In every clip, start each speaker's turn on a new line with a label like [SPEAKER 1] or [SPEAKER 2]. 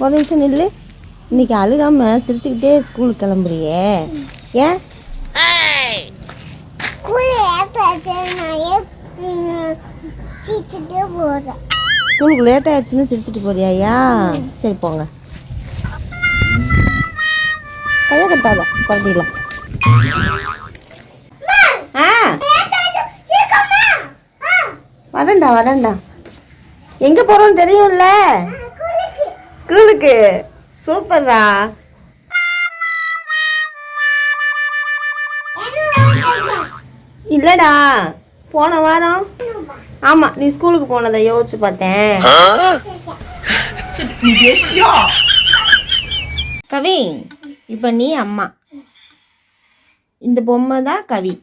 [SPEAKER 1] ஒரு நிமிஷம் நில்லு. இன்னைக்கு அழுகாம சிரிச்சுக்கிட்டே ஸ்கூலுக்கு கிளம்புறியே. ஏன்? ஸ்கூலுக்கு லேட் ஆயிடுச்சுன்னு சிரிச்சிட்டு போறியாயா? சரி போங்க. கையை கட்டாத குழந்தைகள ஆ. வரேன்டா வரேன்டா. எங்கே போகிறோன்னு தெரியும்ல. ஸ்கூலுக்கு. சூப்பர்ரா. இல்லைடா போன வாரம். ஆமாம் நீ ஸ்கூலுக்கு போனதை யோசிச்சு பார்த்தேன். கவி இப்போ நீ அம்மா. இந்த பொம்மை தான் கவி.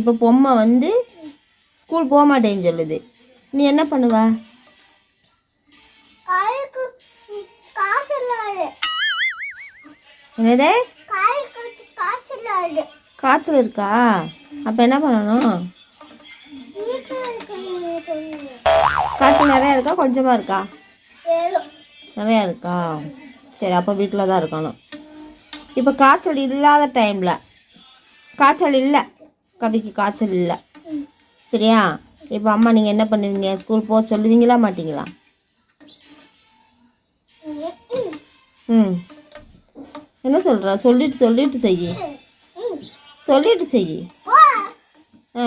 [SPEAKER 1] இப்போ பொம்மை வந்து ஸ்கூல் போக மாட்டேன்னு சொல்லுது. நீ என்ன பண்ணுவ? என்னது?
[SPEAKER 2] காய்ச்சல்
[SPEAKER 1] இருக்கா? அப்போ என்ன பண்ணணும்? காய்ச்சல் நிறையா இருக்கா? கொஞ்சமாக இருக்கா? நிறையா இருக்கா? சரி அப்போ வீட்டில் தான் இருக்கணும். இப்போ காய்ச்சல் இல்லாத டைமில் காய்ச்சல் இல்லை. கவிக்கு காய்ச்சல் இல்லை. சரியா? இப்போ அம்மா நீங்கள் என்ன பண்ணுவீங்க? ஸ்கூல் போக சொல்லுவீங்களா மாட்டீங்களா? ம். என்ன சொல்கிற சொல்லிட்டு சொல்லிட்டு செய் சொல்லிட்டு செய் ஆ.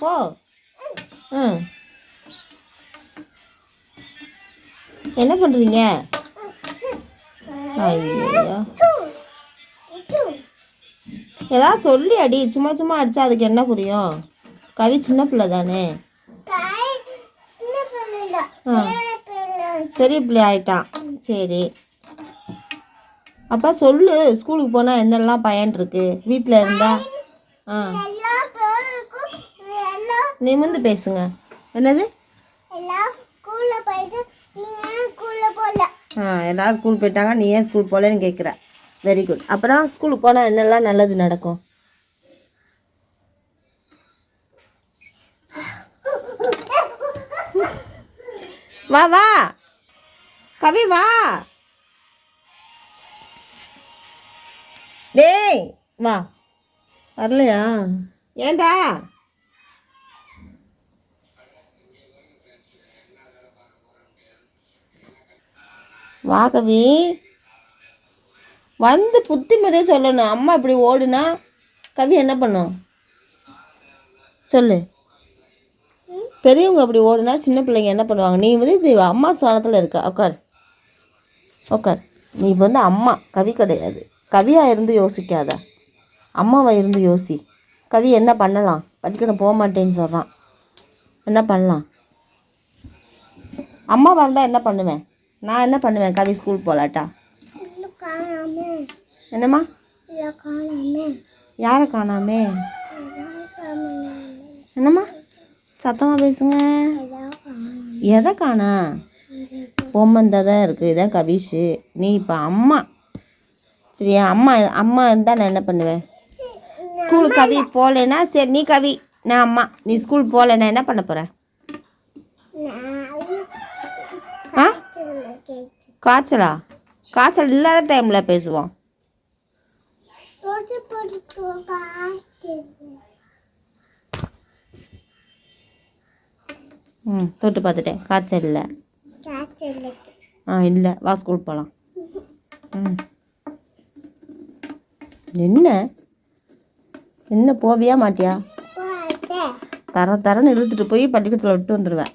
[SPEAKER 1] போ. ஆ. என்ன பண்ணுறீங்க ஐயோ ஏதாவது சொல்லி அடி. சும்மா சும்மா அடிச்சா அதுக்கு என்ன புரியும்? கவி சின்ன பிள்ளை தானே. ஆ.
[SPEAKER 2] பெரிய பிள்ளை
[SPEAKER 1] ஆயிட்டான். சரி. அப்பா சொல்லு ஸ்கூலுக்கு போனால் என்னெல்லாம் பயன் இருக்கு? வீட்டில் இருந்தா ஆ.
[SPEAKER 2] நிமிந்து
[SPEAKER 1] நிமிர்ந்து பேசுங்க. என்னது? ஆ எல்லாரும் ஸ்கூல் போயிட்டாங்க. நீ ஏன் ஸ்கூல் போகலன்னு கேட்குற வெரி குட் அப்புறம் ஸ்கூலுக்கு போனால் என்னெல்லாம் நல்லது நடக்கும்? வா வா. கவி வா. டேய் வா. வரலையா? ஏன்டா வா கவி. வந்து புத்திமதியே சொல்லணும். அம்மா இப்படி ஓடுனா கவி என்ன பண்ணும்? சொல்லு. பெரியவங்க அப்படி ஓடுனா சின்ன பிள்ளைங்க என்ன பண்ணுவாங்க? நீ வந்து இது அம்மா ஸ்தானத்தில் இருக்க? உட்கார் உட்கார் நீ இப்போ வந்து அம்மா கவி கிடையாது. கவியாக இருந்து யோசிக்காத. அம்மாவை இருந்து யோசி. கவி என்ன பண்ணலாம்? படிக்கணும் போக மாட்டேன்னு சொல்கிறான் என்ன பண்ணலாம்? அம்மாவாக இருந்தால் என்ன பண்ணுவேன்? நான் என்ன பண்ணுவேன்? கவி ஸ்கூல் போகலாட்டா என்னம்மா? யாரை காணாமே? என்னம்மா? சத்தமாக பேசுங்க. எதை காணா? பொம்மை இந்த தான் இருக்குது இதான் கவிஷு. நீ இப்போ அம்மா. சரியா அம்மா அம்மா இருந்தால் நான் என்ன பண்ணுவேன்? ஸ்கூலுக்கு கவி போகலைன்னா சரி நீ கவி நான் அம்மா. நீ ஸ்கூல் போகலைன்னா என்ன பண்ண போகிற ஆ? காய்ச்சலா? காய்ச்சல் இல்லாத டைமில் பேசுவோம். ம் தொட்டு பார்த்துட்டேன். காய்ச்சல் இல்லை. ஆ இல்லை. வா ஸ்கூல் போகலாம் ம். என்ன? என்ன போவியா மாட்டியா? தர தரன்னு இழுத்துட்டு போய் பள்ளிக்கூடத்தில் விட்டு வந்துடுவேன்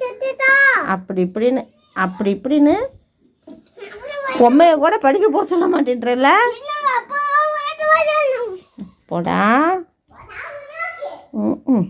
[SPEAKER 2] சுத்திட்டா
[SPEAKER 1] அப்படி இப்படின்னு அப்படி இப்படின்னு பொம்மையை கூட படிக்க போக சொல்ல மாட்டேன்றல போடா. ம் ம்.